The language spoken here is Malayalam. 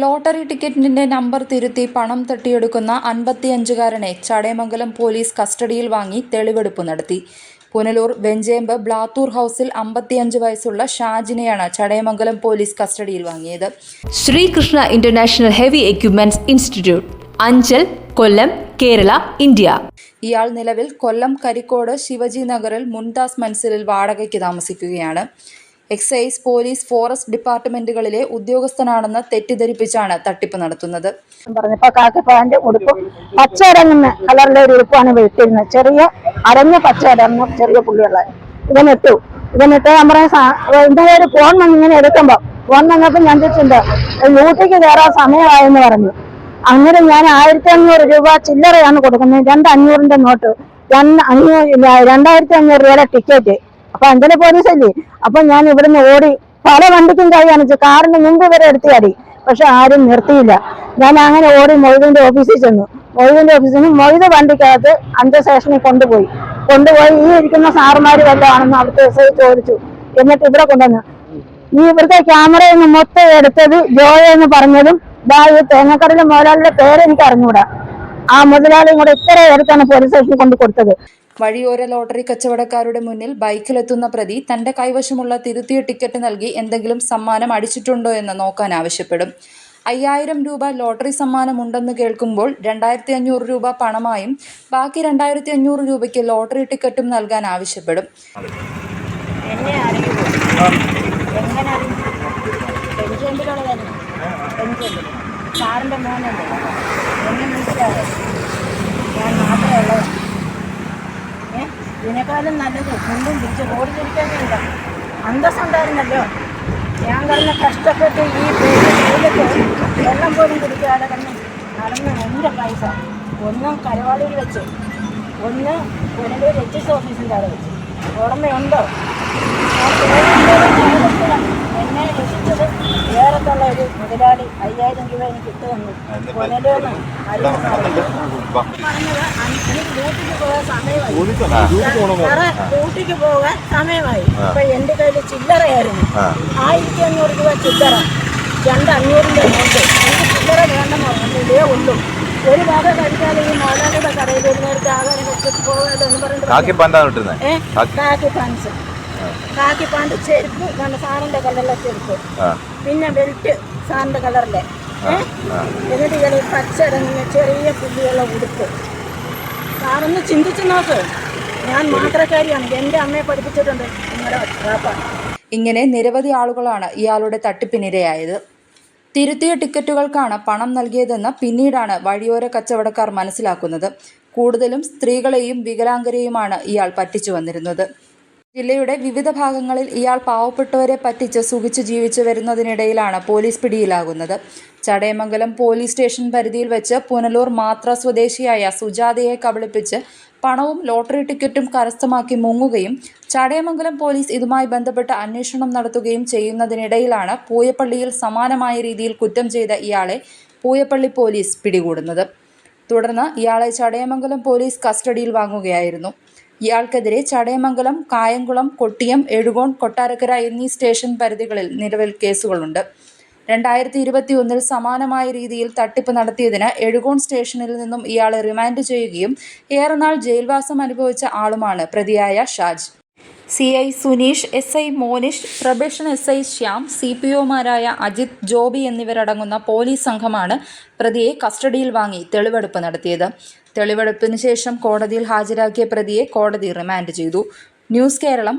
ലോട്ടറി ടിക്കറ്റിന്റെ നമ്പർ തിരുത്തി പണം തട്ടിയെടുക്കുന്ന അൻപത്തിയഞ്ചുകാരനെ ചടയമംഗലം പോലീസ് കസ്റ്റഡിയിൽ വാങ്ങി തെളിവെടുപ്പ് നടത്തി. പുനലൂർ വെഞ്ചേമ്പ് ബ്ലാത്തൂർ ഹൗസിൽ അമ്പത്തിയഞ്ച് വയസ്സുള്ള ഷാജിനെയാണ് ചടയമംഗലം പോലീസ് കസ്റ്റഡിയിൽ വാങ്ങിയത്. Sreekrishna international heavy equipments institute Anchal Kollam Kerala India. ഇയാൾ നിലവിൽ കൊല്ലം കരിക്കോട് ശിവജി നഗറിൽ മുൻതാസ് മൻസിലിൽ വാടകയ്ക്ക് താമസിക്കുകയാണ്. എക്സൈസ് പോലീസ് ഫോറസ്റ്റ് ഡിപ്പാർട്ട്മെന്റുകളിലെ ഉദ്യോഗസ്ഥനാണെന്ന് തെറ്റിദ്ധരിപ്പിച്ചാണ് തട്ടിപ്പ് നടത്തുന്നത്. പറഞ്ഞപ്പോ കാക്കി പാന്റ് ഉടുപ്പും പച്ച അരങ്ങുന്ന കളറിലെ ഒരു ഉടുപ്പാണ് വീട്ടിരുന്നത് ചെറിയ അരഞ്ഞ പച്ച അരങ്ങുന്ന ചെറിയ പുള്ളിയുള്ള ഇവനിട്ടു. ഇവനിട്ട് പറഞ്ഞ എന്തായാലും ഫോൺ വന്ന് ഇങ്ങനെ എടുക്കുമ്പോ ഫോൺ വന്നപ്പോ ഞാൻ ചോദിച്ചിട്ടുണ്ട് യൂട്ടിക്ക് കയറാൻ സമയമായെന്ന് പറഞ്ഞു. അങ്ങനെ ഞാൻ ആയിരത്തി അഞ്ഞൂറ് രൂപ ചില്ലറയാണ് കൊടുക്കുന്നത്. രണ്ട് അഞ്ഞൂറിന്റെ നോട്ട്. രണ്ട് അഞ്ഞൂറ് രണ്ടായിരത്തി അഞ്ഞൂറ് രൂപയുടെ ടിക്കറ്റ് അപ്പൊ അഞ്ചല പോലീസല്ലേ അപ്പൊ ഞാൻ ഇവിടുന്ന് ഓടി പല വണ്ടിക്കും കൈ കാണിച്ചു കാറിന് മുമ്പ് വരെ എടുത്തിയാടി പക്ഷെ ആരും നിർത്തിയില്ല. ഞാൻ അങ്ങനെ ഓടി മൊയ്തിന്റെ ഓഫീസിൽ ചെന്നു. മൊയ്തിന്റെ ഓഫീസിൽ നിന്ന് മൊയ്ത് വണ്ടിക്കകത്ത് അഞ്ച സ്റ്റേഷനിൽ കൊണ്ടുപോയി. കൊണ്ടുപോയി ഈ ഇരിക്കുന്ന സാറുമാര് വല്ലതാണെന്ന് അവിടുത്തെ എസ് ഐ ചോദിച്ചു. എന്നിട്ട് ഇവിടെ കൊണ്ടുവന്നു. ഈ ഇവിടുത്തെ ക്യാമറയിൽ നിന്ന് മൊത്തം എടുത്തത് ജോയ എന്ന് പറഞ്ഞതും ദാ ഈ തേങ്ങക്കടയിലെ മുതലാളിയുടെ പേര് അറിഞ്ഞൂടാ. ആ മുതലാളിയും കൂടെ ഇത്ര എടുത്താണ് പോലീസ് സ്റ്റേഷനിൽ കൊണ്ട് കൊടുത്തത്. വഴിയോര ലോട്ടറി കച്ചവടക്കാരുടെ മുന്നിൽ ബൈക്കിലെത്തുന്ന പ്രതി തന്റെ കൈവശമുള്ള തിരുത്തിയ ടിക്കറ്റ് നൽകി എന്തെങ്കിലും സമ്മാനം അടിച്ചിട്ടുണ്ടോ എന്ന് നോക്കാൻ ആവശ്യപ്പെടും. അയ്യായിരം രൂപ ലോട്ടറി സമ്മാനം ഉണ്ടെന്ന് കേൾക്കുമ്പോൾ രണ്ടായിരത്തി അഞ്ഞൂറ് രൂപ പണമായും ബാക്കി രണ്ടായിരത്തി അഞ്ഞൂറ് രൂപയ്ക്ക് ലോട്ടറി ടിക്കറ്റും നൽകാൻ ആവശ്യപ്പെടും. സാറിന്റെ മോനുണ്ടല്ലോ എന്നെ മനസ്സിലാവും ഞാൻ മാത്രമേ ഉള്ളത് ഏ ഇതിനേക്കാളും നല്ലത് മുണ്ടും പിടിച്ച് റോഡിൽ ഇരിക്കാനില്ല അന്തസ്സുണ്ടായിരുന്നല്ലോ ഞാൻ കിടന്ന് കഷ്ടപ്പെട്ട് ഈ വെള്ളം പോലും കുടിക്കാതെ കിടന്ന് നടന്ന് എന്റെ പൈസ. ഒന്നും കരവാളൂർ വെച്ച് ഒന്ന് പുനലൂർ എച്ച് എസ് ഓഫീസിന്റെ അവിടെ വെച്ച്. ഓർമ്മയുണ്ടോ എന്നെ വേറത്തുള്ള ഒരു മുതലാളി അയ്യായിരം രൂപ എനിക്ക് ഇട്ട് തന്നു. പുനലൂർന്ന് പറഞ്ഞത് എനിക്ക് ഡ്യൂട്ടിക്ക് പോകാൻ സമയമായി. സാറേ ഡ്യൂട്ടിക്ക് പോകാൻ സമയമായി. അപ്പൊ എന്റെ കയ്യിൽ ചില്ലറയായിരുന്നു. ആയിരത്തി അഞ്ഞൂറ് രൂപ ചില്ലറ. രണ്ട് അഞ്ഞൂറിന്റെ നോട്ട് എനിക്ക് ചില്ലറ വേണ്ടെന്ന് പറഞ്ഞു ഇതേ ഉള്ളൂ. ഒരു ഭാഗം കഴിക്കാതെ ഈ മാതാവിയുടെ കടയിൽ ഒരു നേരത്തെ ആകാരം വെച്ചിട്ട് പോകാതെ എന്ന് പറഞ്ഞിട്ട് കാക്കി പാൻസ് കാക്കി പാണ്ട് ചെരുപ്പ് കണ്ട സാറിന്റെ കളറിലെ ചെരുപ്പ്. പിന്നെ ബെൽറ്റ് സാറിന്റെ കളറിലെ. എന്നിട്ട് ഇയാൾ പച്ച ഇറങ്ങുന്ന ചെറിയ പുല്ലിയുള്ള ഉടുപ്പ്. സാറൊന്ന് ചിന്തിച്ചു നോക്ക്. ഞാൻ മാത്രക്കാരിയാണ്. എന്റെ അമ്മയെ പഠിപ്പിച്ചിട്ടുണ്ട്. നിങ്ങളുടെ ഇങ്ങനെ നിരവധി ആളുകളാണ് ഇയാളുടെ തട്ടിപ്പിനിരയായത്. തിരുത്തിയ ടിക്കറ്റുകൾക്കാണ് പണം നൽകിയതെന്ന് പിന്നീടാണ് വഴിയോര കച്ചവടക്കാർ മനസ്സിലാക്കുന്നത്. കൂടുതലും സ്ത്രീകളെയും വികലാംഗരെയുമാണ് ഇയാൾ പറ്റിച്ചു വന്നിരുന്നത്. ജില്ലയുടെ വിവിധ ഭാഗങ്ങളിൽ ഇയാൾ പാവപ്പെട്ടവരെ പറ്റിച്ച് സുഖിച്ച് ജീവിച്ചു വരുന്നതിനിടയിലാണ് പോലീസ് പിടിയിലാകുന്നത്. ചടയമംഗലം പോലീസ് സ്റ്റേഷൻ പരിധിയിൽ വെച്ച് പുനലൂർ മാത്ര സ്വദേശിയായ സുജാതയെ കബളിപ്പിച്ച് പണവും ലോട്ടറി ടിക്കറ്റും കരസ്ഥമാക്കി മുങ്ങുകയും ചടയമംഗലം പോലീസ് ഇതുമായി ബന്ധപ്പെട്ട് അന്വേഷണം നടത്തുകയും ചെയ്യുന്നതിനിടയിലാണ് പൂയപ്പള്ളിയിൽ സമാനമായ രീതിയിൽ കുറ്റം ചെയ്ത ഇയാളെ പൂയപ്പള്ളി പോലീസ് പിടികൂടുന്നത്. തുടർന്ന് ഇയാളെ ചടയമംഗലം പോലീസ് കസ്റ്റഡിയിൽ വാങ്ങുകയായിരുന്നു. ഇയാൾക്കെതിരെ ചടയമംഗലം കായംകുളം കൊട്ടിയം എഴുകോൺ കൊട്ടാരക്കര എന്നീ സ്റ്റേഷൻ പരിധികളിൽ നിലവിൽ കേസുകളുണ്ട്. രണ്ടായിരത്തി ഇരുപത്തി ഒന്നിൽ സമാനമായ രീതിയിൽ തട്ടിപ്പ് നടത്തിയതിന് എഴുകോൺ സ്റ്റേഷനിൽ നിന്നും ഇയാളെ റിമാൻഡ് ചെയ്യുകയും ഏറെനാൾ ജയിൽവാസം അനുഭവിച്ച ആളുമാണ് പ്രതിയായ Shaj. C I Suneesh S I Monish probation S I Shyam C P ഒമാരായ Ajith Joby എന്നിവരടങ്ങുന്ന പോലീസ് സംഘമാണ് പ്രതിയെ കസ്റ്റഡിയിൽ വാങ്ങി തെളിവെടുപ്പ് നടത്തിയത്. തെളിവെടുപ്പിന് ശേഷം കോടതിയിൽ ഹാജരാക്കിയ പ്രതിയെ കോടതി റിമാൻഡ് ചെയ്തു. News Keralam